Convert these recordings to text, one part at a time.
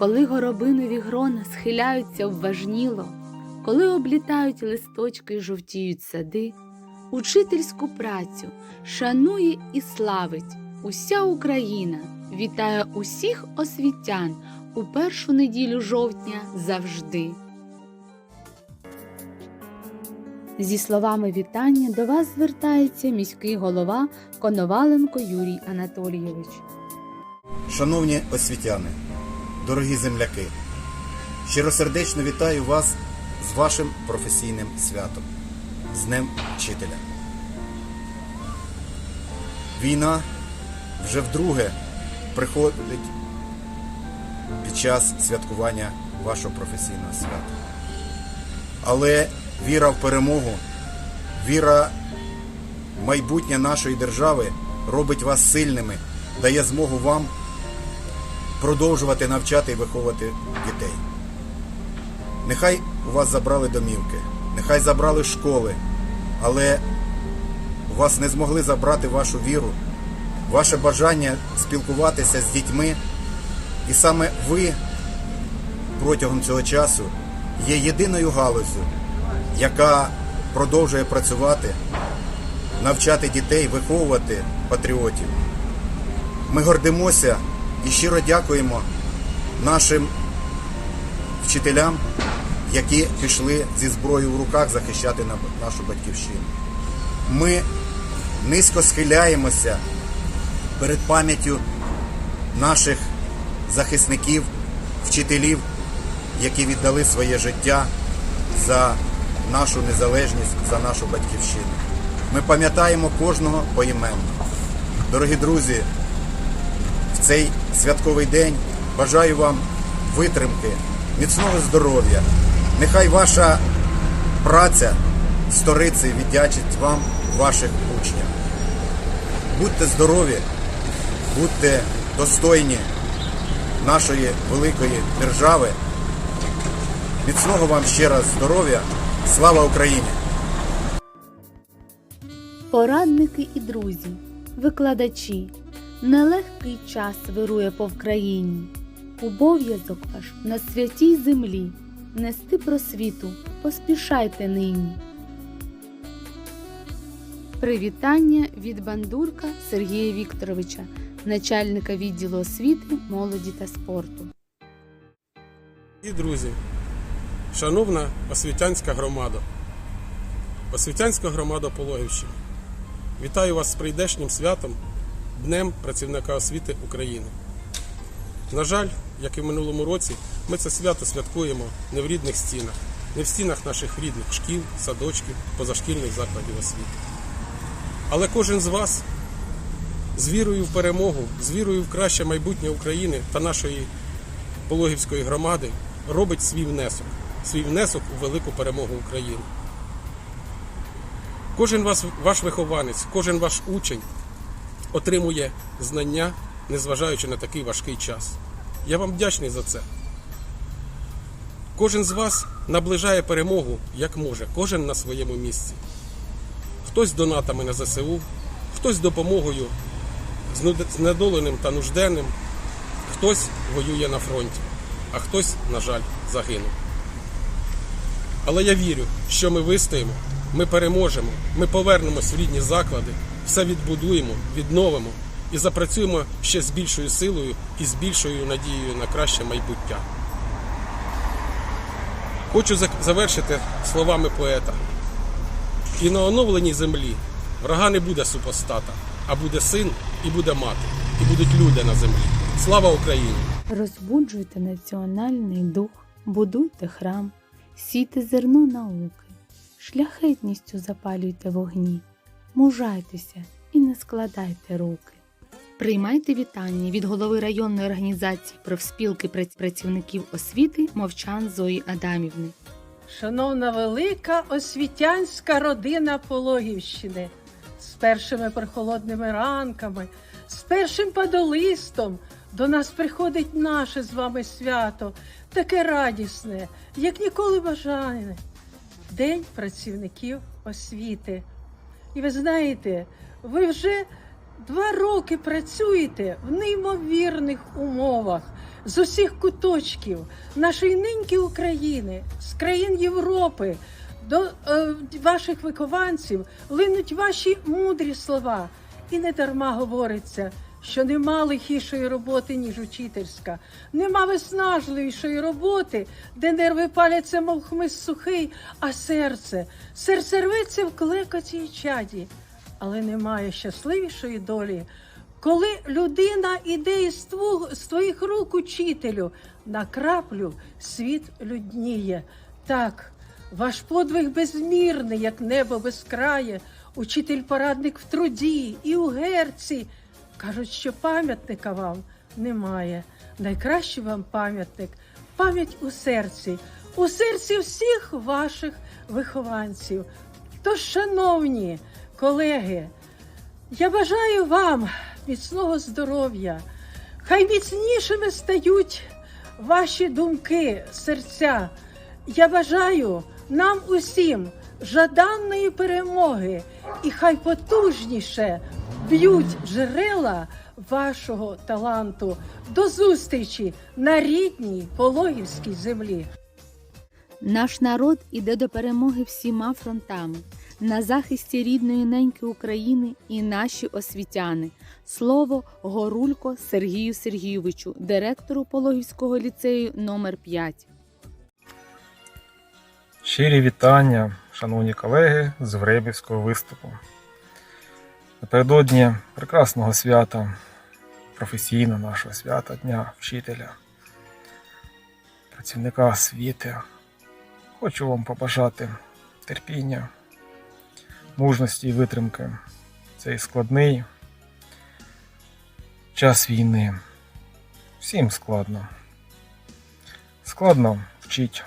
коли горобинові грона схиляються вважніло, коли облітають листочки й жовтіють сади, учительську працю шанує і славить уся Україна, вітає усіх освітян у першу неділю жовтня завжди. Зі словами вітання до вас звертається міський голова Коноваленко Юрій Анатолійович. Шановні освітяни, дорогі земляки, щиросердечно вітаю вас з вашим професійним святом, з Днем Вчителя. Війна вже вдруге приходить під час святкування вашого професійного свята. Але віра в перемогу, віра в майбутнє нашої держави робить вас сильними, дає змогу вам продовжувати навчати і виховувати дітей. Нехай у вас забрали домівки, нехай забрали школи, але у вас не змогли забрати вашу віру, ваше бажання спілкуватися з дітьми. І саме ви протягом цього часу є єдиною галузю, яка продовжує працювати, навчати дітей, виховувати патріотів. Ми гордимося і щиро дякуємо нашим вчителям, які пішли зі зброєю в руках захищати нашу батьківщину. Ми низько схиляємося перед пам'яттю наших захисників, вчителів, які віддали своє життя за нашу незалежність, за нашу батьківщину. Ми пам'ятаємо кожного поіменно. Дорогі друзі, цей святковий день бажаю вам витримки, міцного здоров'я. Нехай ваша праця сторицею віддячить вам ваших учнів. Будьте здорові, будьте достойні нашої великої держави. Міцного вам ще раз здоров'я. Слава Україні! Порадники і друзі, викладачі, нелегкий час вирує по Вкраїні. Обов'язок ваш на святій землі, нести просвіту, поспішайте нині. Привітання від бандурка Сергія Вікторовича, начальника відділу освіти, молоді та спорту. І друзі, шановна освітянська громада, освітянська громада Пологівщини, вітаю вас з прийдешнім святом Днем працівника освіти України. На жаль, як і в минулому році, ми це свято святкуємо не в рідних стінах, не в стінах наших рідних шкіл, садочків, позашкільних закладів освіти. Але кожен з вас з вірою в перемогу, з вірою в краще майбутнє України та нашої Пологівської громади робить свій внесок, свій внесок у велику перемогу України. Кожен ваш вихованець, кожен ваш учень отримує знання, незважаючи на такий важкий час. Я вам вдячний за це. Кожен з вас наближає перемогу як може, кожен на своєму місці. Хтось донатами на ЗСУ, хтось допомогою знедоленим та нужденним, хтось воює на фронті, а хтось, на жаль, загинув. Але я вірю, що ми вистоїмо, ми переможемо, ми повернемось в рідні заклади, все відбудуємо, відновимо і запрацюємо ще з більшою силою і з більшою надією на краще майбуття. Хочу завершити словами поета. І на оновленій землі врага не буде супостата, а буде син і буде мати, і будуть люди на землі. Слава Україні! Розбуджуйте національний дух, будуйте храм, сійте зерно науки, шляхетністю запалюйте вогні, мужайтеся і не складайте руки. Приймайте вітання від голови районної організації профспілки працівників освіти Мовчан Зої Адамівни. Шановна велика освітянська родина Пологівщини, з першими прохолодними ранками, з першим падолистом до нас приходить наше з вами свято, таке радісне, як ніколи бажане. День працівників освіти. І ви знаєте, ви вже два роки працюєте в неймовірних умовах. з усіх куточків нашої ниньки України, з країн Європи. До е, ваших вихованців линуть ваші мудрі слова. І не дарма говориться, що нема лихішої роботи, ніж учительська, нема виснажливішої роботи, де нерви паляться, мов хмиз сухий, а серце, серце рветься в клекоті й чаді. Але немає щасливішої долі, коли людина іде із твоїх рук учителю, на краплю світ людніє. Так, ваш подвиг безмірний, як небо безкрає, учитель порадник в труді і у герці. Кажуть, що пам'ятника вам немає. Найкращий вам пам'ятник пам'ять у серці, у серці всіх ваших вихованців. Тож, шановні колеги, я бажаю вам міцного здоров'я. Хай міцнішими стають ваші думки, серця. Я бажаю нам усім жаданої перемоги, і хай потужніше б'ють джерела вашого таланту. До зустрічі на рідній пологівській землі. Наш народ іде до перемоги всіма фронтами. На захисті рідної неньки України і наші освітяни. Слово Горулько Сергію Сергійовичу, директору Пологівського ліцею номер 5 Щирі вітання, шановні колеги з Вребівського виступу. Напередодні прекрасного свята, професійного нашого свята, Дня вчителя, працівника освіти. Хочу вам побажати терпіння, мужності і витримки. Цей складний час війни. Всім складно. Складно вчить,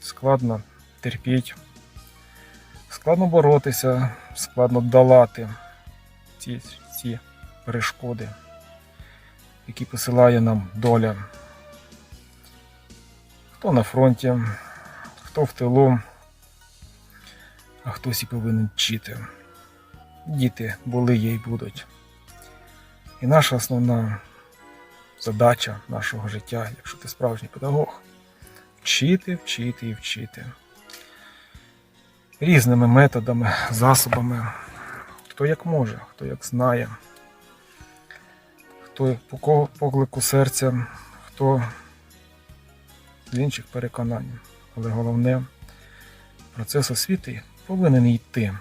складно терпіть, складно боротися, складно долати ці, ці перешкоди, які посилає нам доля. Хто на фронті, хто в тилу, а хтось і повинен вчити. Діти були є й будуть. І наша основна задача нашого життя, якщо ти справжній педагог, вчити, вчити і вчити. Різними методами, засобами. Хто як може, хто як знає, хто по поклику серця, хто з інших переконань. Але головне, процес освіти повинен йти.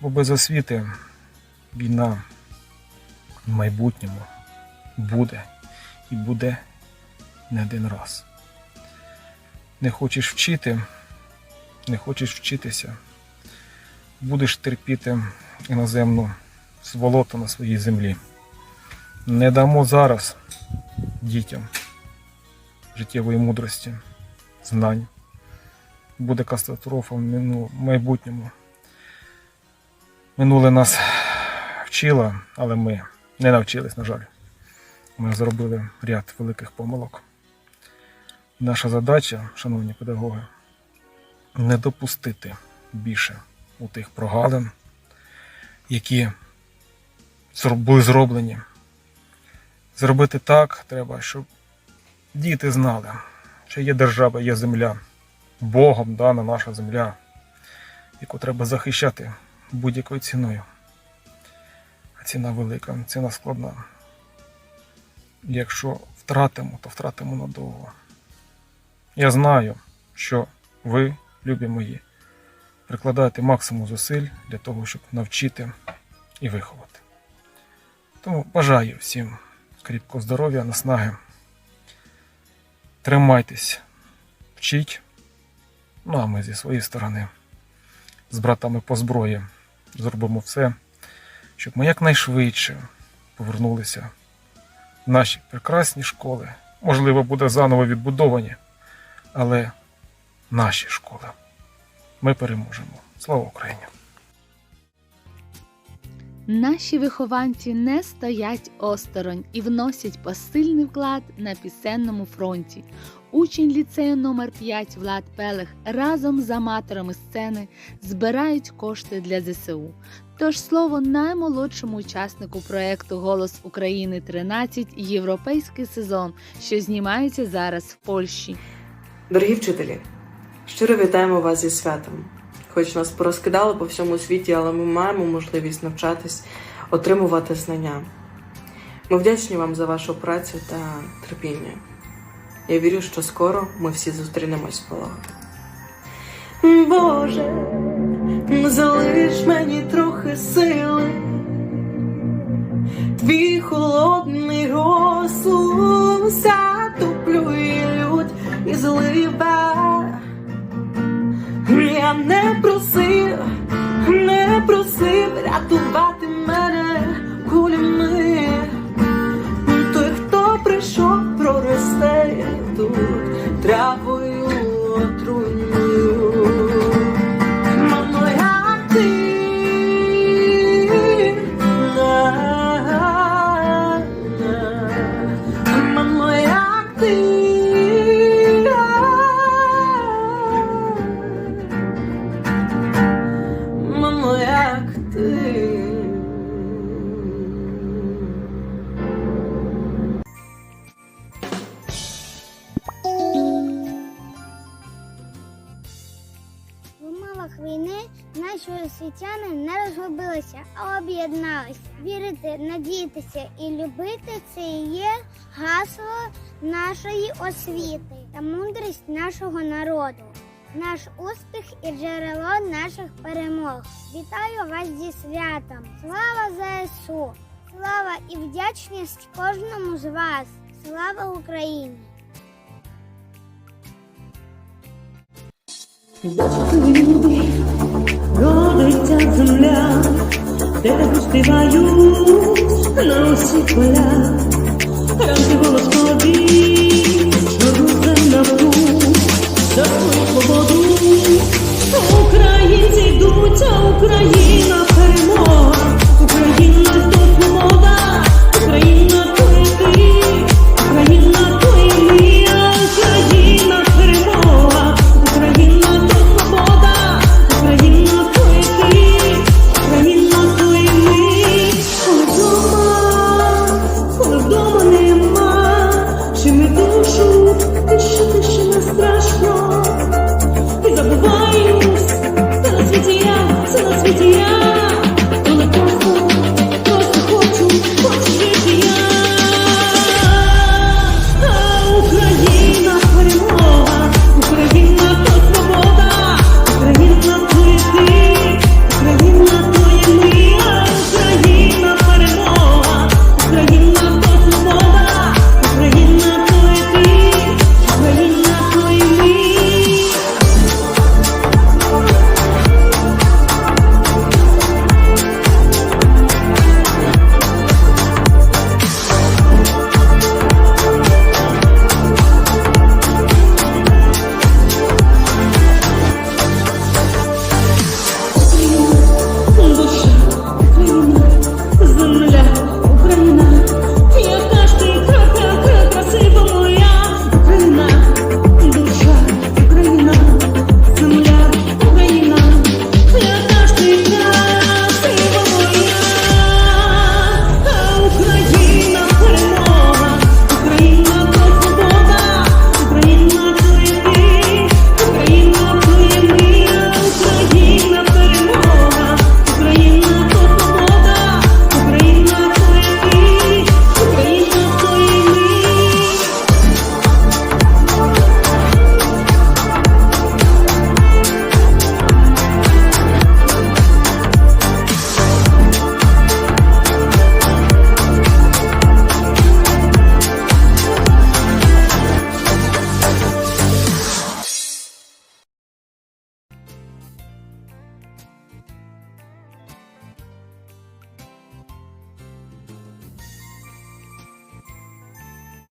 Бо без освіти війна в майбутньому буде і буде не один раз. Не хочеш вчити, не хочеш вчитися, будеш терпіти іноземну сволоту на своїй землі. Не дамо зараз дітям життєвої мудрості, знань. Буде катастрофа в майбутньому. Минуле нас вчило, але ми не навчились, на жаль. Ми зробили ряд великих помилок. Наша задача, шановні педагоги, не допустити більше у тих прогалин, які були зроблені. Зробити так треба, щоб діти знали, що є держава, є земля, Богом дана наша земля, яку треба захищати будь-якою ціною. А ціна велика, ціна складна. Якщо втратимо, то втратимо надовго. Я знаю, що ви, любі мої, прикладаєте максимум зусиль для того, щоб навчити і виховати. Тому бажаю всім кріпкого здоров'я, наснаги. Тримайтесь, вчіть. Ну а ми зі своєї сторони, з братами по зброї, зробимо все, щоб ми якнайшвидше повернулися в наші прекрасні школи. Можливо, буде заново відбудовані, але наші школи. Ми переможемо. Слава Україні! Наші вихованці не стоять осторонь і вносять посильний вклад на пісенному фронті. Учень ліцею номер 5 Влад Пелех разом з аматорами сцени збирають кошти для ЗСУ. Тож слово наймолодшому учаснику проекту Голос України 13 європейський сезон, що знімається зараз в Польщі. Дорогі вчителі, щиро вітаємо вас зі святом. Хоч нас порозкидали по всьому світі, але ми маємо можливість навчатись, отримувати знання. Ми вдячні вам за вашу працю та терпіння. Я вірю, що скоро ми всі зустрінемось в пологах. Боже, залиш мені трохи сили. Твій холодний Я війни наші освітяни не розгубилися, а об'єдналися. Вірити, надіятися і любити це і є гасло нашої освіти та мудрість нашого народу, наш успіх і джерело наших перемог. Вітаю вас зі святом! Слава ЗСУ! Слава і вдячність кожному з вас! Слава Україні! холодять земля, де так співають на усіх полях, Ранці голос тобі, родуться на воду, за свою свободу, українці йдуть, а Україна перемога, Україна допомога.